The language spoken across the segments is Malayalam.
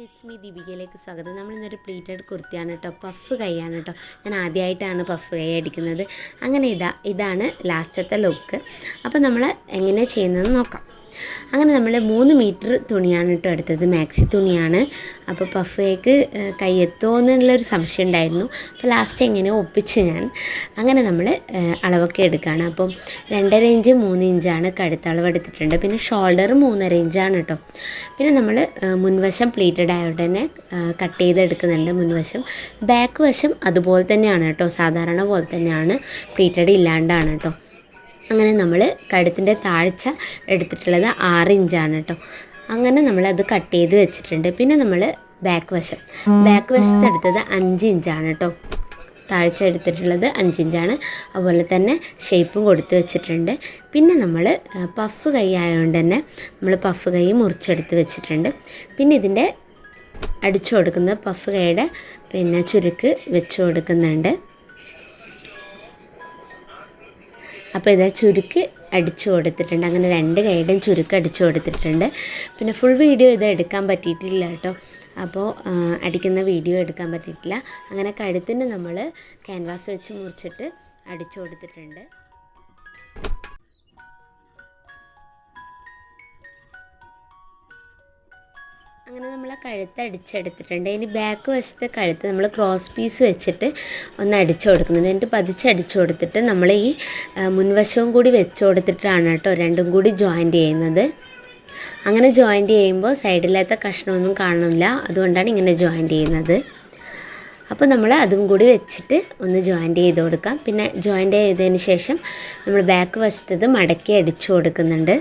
ഇറ്റ്സ് മീ ദീപികയിലേക്ക് സ്വാഗതം. നമ്മൾ ഇന്നൊരു പ്ലീറ്റഡ് കുർത്തിയാണ് കേട്ടോ പഫ് കൈയാണ് കേട്ടോ ഞാൻ ആദ്യമായിട്ടാണ് പഫ് കൈ അടിക്കുന്നത്. അങ്ങനെ ഇതാ ഇതാണ് ലാസ്റ്റത്തെ ലുക്ക് അപ്പോൾ നമ്മൾ എങ്ങനെ ചെയ്യുന്നതെന്ന് നോക്കാം. അങ്ങനെ നമ്മൾ മൂന്ന് മീറ്റർ തുണിയാണ് കേട്ടോ എടുത്തത്. മാക്സി തുണിയാണ്. അപ്പോൾ പഫ് കൈക്ക് ഏഹ്, കൈ എത്തുമോ എന്നുള്ളൊരു സംശയം ഉണ്ടായിരുന്നു. അപ്പോൾ ലാസ്റ്റ് എങ്ങനെ ഒപ്പിച്ച് ഞാൻ. അങ്ങനെ നമ്മൾ അളവൊക്കെ എടുക്കുകയാണ് അപ്പം രണ്ടര ഇഞ്ച് മൂന്ന് ഇഞ്ചാണ് കഴുത്തളവ് എടുത്തിട്ടുണ്ട്. പിന്നെ ഷോൾഡർ മൂന്നര ഇഞ്ചാണ് കേട്ടോ. പിന്നെ നമ്മൾ മുൻവശം പ്ലീറ്റഡ് ആയതുകൊണ്ട് തന്നെ കട്ട് ചെയ്തെടുക്കുന്നുണ്ട് മുൻവശം. ബാക്ക് വശം അതുപോലെ തന്നെയാണ് കേട്ടോ. സാധാരണ പോലെ തന്നെയാണ്. പ്ലീറ്റഡ് ഇല്ലാണ്ടാണ് കേട്ടോ. അങ്ങനെ നമ്മൾ കഴുത്തിന്റെ താഴ്ച എടുത്തിട്ടുള്ളത് ആറ് ഇഞ്ചാണ് കേട്ടോ അങ്ങനെ നമ്മളത് കട്ട് ചെയ്ത് വെച്ചിട്ടുണ്ട്. പിന്നെ നമ്മൾ ബാക്ക് വശം. ബാക്ക് വശത്ത് എടുത്തത് അഞ്ച് ഇഞ്ചാണ് കേട്ടോ താഴ്ച എടുത്തിട്ടുള്ളത് അഞ്ച് ഇഞ്ചാണ് അതുപോലെ തന്നെ ഷേപ്പ് കൊടുത്ത് വെച്ചിട്ടുണ്ട്. പിന്നെ നമ്മൾ പഫ് കൈ ആയതുകൊണ്ട് തന്നെ നമ്മൾ പഫ് കൈ മുറിച്ചെടുത്ത് വെച്ചിട്ടുണ്ട്. പിന്നെ ഇതിന്റെ അടിച്ചു കൊടുക്കുന്ന പഫ് കൈയുടെ പിന്നെ ചുരുക്ക് വെച്ച് കൊടുക്കുന്നുണ്ട്. അപ്പോൾ ഇതാ ചുരുക്ക് അടിച്ചു കൊടുത്തിട്ടുണ്ട്. അങ്ങനെ രണ്ട് കൈയുടെയും ചുരുക്ക് അടിച്ചു കൊടുത്തിട്ടുണ്ട്. പിന്നെ ഫുൾ വീഡിയോ ഇത് എടുക്കാൻ പറ്റിയിട്ടില്ല കേട്ടോ. അപ്പോൾ അടിക്കുന്ന വീഡിയോ എടുക്കാൻ പറ്റിയിട്ടില്ല. അങ്ങനെ കഴുത്തിന് നമ്മൾ ക്യാൻവാസ് വെച്ച് മുറിച്ചിട്ട് അടിച്ചു കൊടുത്തിട്ടുണ്ട്. അങ്ങനെ നമ്മൾ കഴുത്ത് അടിച്ചെടുത്തിട്ടുണ്ട്. ഇനി ബാക്ക് വശത്തെ കഴുത്ത് നമ്മൾ ക്രോസ് പീസ് വെച്ചിട്ട് ഒന്ന് അടിച്ചു കൊടുക്കുന്നുണ്ട്. എന്നിട്ട് പതിച്ചടിച്ചു കൊടുത്തിട്ട് നമ്മൾ ഈ മുൻവശവും കൂടി വെച്ച് കൊടുത്തിട്ടാണ് കേട്ടോ രണ്ടും കൂടി ജോയിന്റ് ചെയ്യുന്നത്. അങ്ങനെ ജോയിന്റ് ചെയ്യുമ്പോൾ സൈഡിലത്തെ കഷ്ണമൊന്നും കാണുന്നില്ല. അതുകൊണ്ടാണ് ഇങ്ങനെ ജോയിന്റ് ചെയ്യുന്നത്. അപ്പോൾ നമ്മൾ അതും കൂടി വെച്ചിട്ട് ഒന്ന് ജോയിന്റ് ചെയ്ത് കൊടുക്കാം. പിന്നെ ജോയിന്റ് ചെയ്തതിന് ശേഷം നമ്മൾ ബാക്ക് വശത്തത് മടക്കി അടിച്ചു കൊടുക്കുന്നുണ്ട്.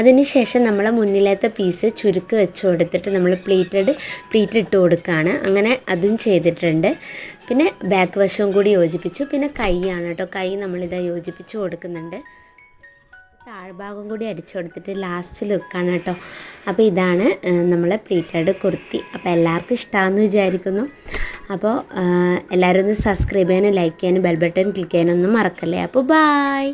അതിനുശേഷം നമ്മൾ മുന്നിലത്തെ പീസ് ചുരുക്ക് വെച്ച് കൊടുത്തിട്ട് നമ്മൾ പ്ലീറ്റഡ് പ്ലീറ്റ് ഇട്ട് കൊടുക്കുകയാണ് അങ്ങനെ അതും ചെയ്തിട്ടുണ്ട്. പിന്നെ ബാക്ക് വശവും കൂടി യോജിപ്പിച്ചു. പിന്നെ കൈയാണ് കേട്ടോ. കൈ നമ്മളിതാ യോജിപ്പിച്ച് കൊടുക്കുന്നുണ്ട്. താഴ്ഭാഗം കൂടി അടിച്ചു കൊടുത്തിട്ട് ലാസ്റ്റ് ലുക്കാണ് കേട്ടോ. അപ്പോൾ ഇതാണ് നമ്മളെ പ്ലീറ്റഡ് കുർത്തി. അപ്പോൾ എല്ലാവർക്കും ഇഷ്ടമാണെന്ന് വിചാരിക്കുന്നു. അപ്പോൾ എല്ലാവരും ഒന്ന് സബ്സ്ക്രൈബ് ചെയ്യാനും ലൈക്ക് ചെയ്യാനും ബെൽ ബട്ടൺ ക്ലിക്ക് ചെയ്യാനൊന്നും മറക്കല്ലേ? അപ്പോൾ ബായ്